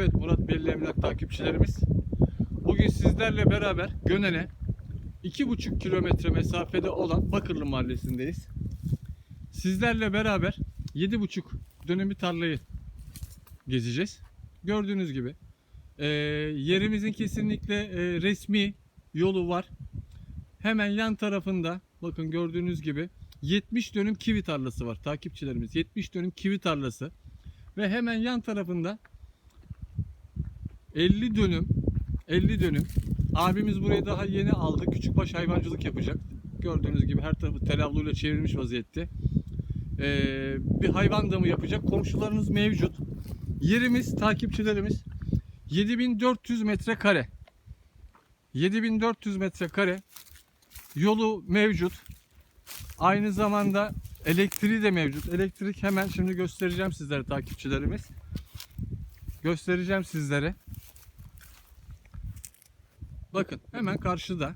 Evet Murat Belli Emlak takipçilerimiz. Bugün sizlerle beraber Gönen'e 2,5 kilometre mesafede olan Bakırlı Mahallesi'ndeyiz. Sizlerle beraber 7,5 dönümü tarlayı gezeceğiz. Gördüğünüz gibi e, yerimizin kesinlikle e, resmi yolu var. Hemen yan tarafında bakın gördüğünüz gibi 70 dönüm kivi tarlası var takipçilerimiz. 70 dönüm kivi tarlası ve hemen yan tarafında 50 dönüm 50 dönüm abimiz burayı daha yeni aldı. Küçükbaş hayvancılık yapacak. Gördüğünüz gibi her tarafı telavluyla çevrilmiş vaziyette. Ee, bir hayvan damı yapacak. Komşularınız mevcut. Yerimiz takipçilerimiz 7400 metrekare. 7400 metrekare. Yolu mevcut. Aynı zamanda elektriği de mevcut. Elektrik hemen şimdi göstereceğim sizlere takipçilerimiz. Göstereceğim sizlere. Bakın hemen karşıda.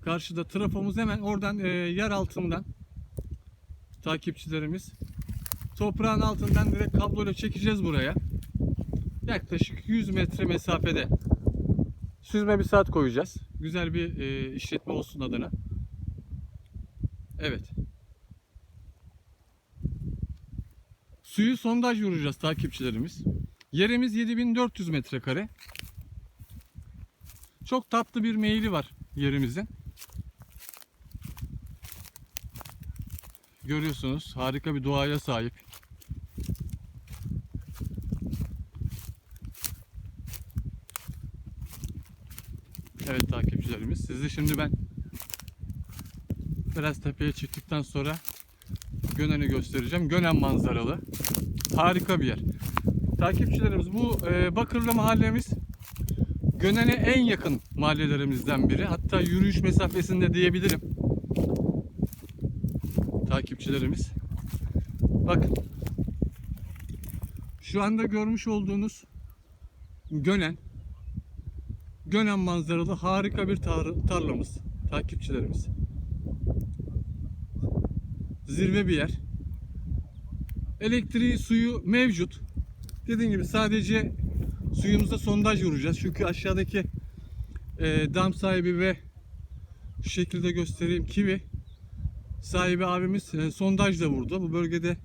Karşıda trafomuz hemen oradan e, yer altından takipçilerimiz. Toprağın altından direkt kabloyla çekeceğiz buraya. Yaklaşık 100 metre mesafede. Süzme bir saat koyacağız. Güzel bir e, işletme olsun adına. Evet. Suyu sondaj vuracağız takipçilerimiz. Yerimiz 7400 metrekare. Çok tatlı bir meyili var yerimizin. Görüyorsunuz harika bir doğaya sahip. Evet takipçilerimiz. Sizi şimdi ben biraz tepeye çıktıktan sonra Gönen'i göstereceğim. Gönen manzaralı. Harika bir yer. Takipçilerimiz bu e, Bakırlı mahallemiz Gönen'e en yakın mahallelerimizden biri. Hatta yürüyüş mesafesinde diyebilirim. Takipçilerimiz. Bakın. Şu anda görmüş olduğunuz Gönen. Gönen manzaralı harika bir tar- tarlamız. Takipçilerimiz. Zirve bir yer. Elektriği, suyu mevcut. Dediğim gibi sadece suyumuza sondaj vuracağız. Çünkü aşağıdaki e, dam sahibi ve şu şekilde göstereyim kivi sahibi abimiz e, sondajla vurdu. Bu bölgede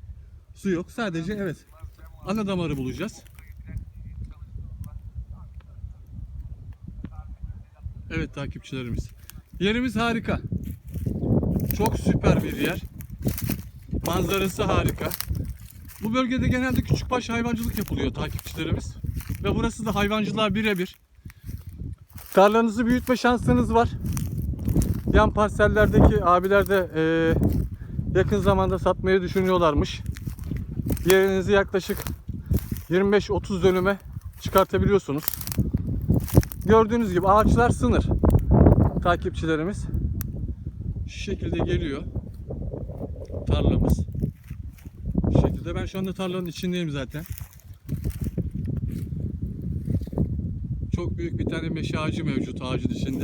su yok. Sadece evet ana damarı bulacağız. Evet takipçilerimiz. Yerimiz harika. Çok süper bir yer. Manzarası harika. Bu bölgede genelde küçükbaş hayvancılık yapılıyor takipçilerimiz. Ve burası da hayvancılığa birebir. Tarlanızı büyütme şansınız var. Yan parsellerdeki abiler de e, yakın zamanda satmayı düşünüyorlarmış. Yerinizi yaklaşık 25-30 dönüme çıkartabiliyorsunuz. Gördüğünüz gibi ağaçlar sınır. Takipçilerimiz şu şekilde geliyor tarlamız. Şekilde ben şu anda tarlanın içindeyim zaten. Çok büyük bir tane meşe ağacı mevcut ağacın içinde.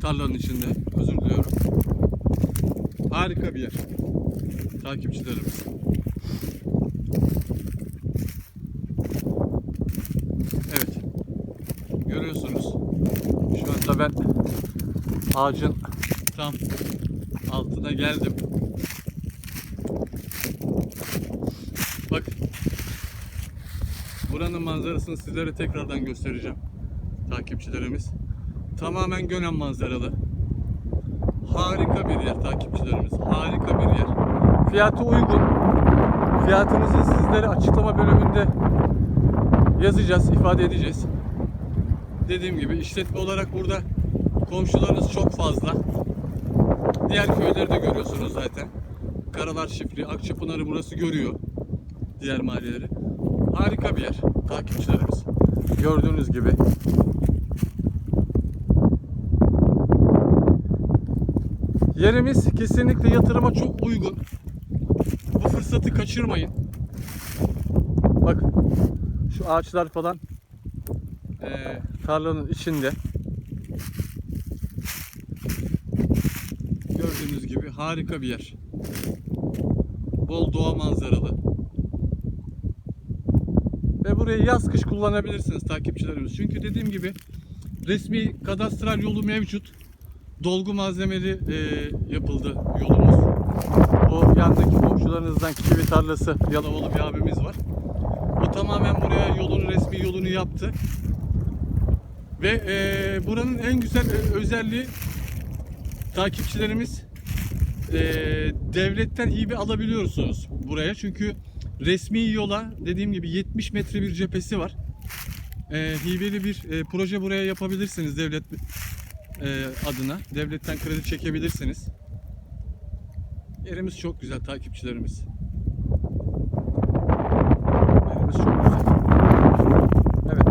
Tarlanın içinde. Özür diliyorum. Harika bir yer. Takipçilerimiz. Evet. Görüyorsunuz. Şu anda ben ağacın tam altına geldim. Bak. Buranın manzarasını sizlere tekrardan göstereceğim. Takipçilerimiz. Tamamen Gönen manzaralı. Harika bir yer takipçilerimiz. Harika bir yer. Fiyatı uygun. Fiyatımızı sizlere açıklama bölümünde yazacağız, ifade edeceğiz. Dediğim gibi işletme olarak burada komşularınız çok fazla. Diğer köyleri de görüyorsunuz zaten. Karalar Çiftliği, Akçapınar'ı burası görüyor. Diğer mahalleleri. Harika bir yer takipçilerimiz. Gördüğünüz gibi. Yerimiz kesinlikle yatırıma çok uygun. Bu fırsatı kaçırmayın. Bakın şu ağaçlar falan eee, tarlanın içinde. Gördüğünüz gibi harika bir yer. Bol doğa manzaralı. Burayı yaz kış kullanabilirsiniz takipçilerimiz. Çünkü dediğim gibi resmi kadastral yolu mevcut. Dolgu malzemeli e, yapıldı yolumuz. O yandaki komşularınızdan kivi tarlası Yalovalı bir abimiz var. O tamamen buraya yolun resmi yolunu yaptı. Ve e, buranın en güzel e, özelliği takipçilerimiz e, devletten hibe alabiliyorsunuz buraya. Çünkü resmi yola dediğim gibi 70 metre bir cephesi var. E, hibeli bir e, proje buraya yapabilirsiniz devlet e, adına. Devletten kredi çekebilirsiniz. Yerimiz çok güzel takipçilerimiz. Yerimiz çok güzel. Evet.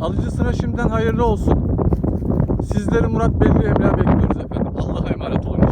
Alıcısına şimdiden hayırlı olsun. Sizleri Murat Belli Emrah bekliyoruz efendim. Allah'a emanet olun.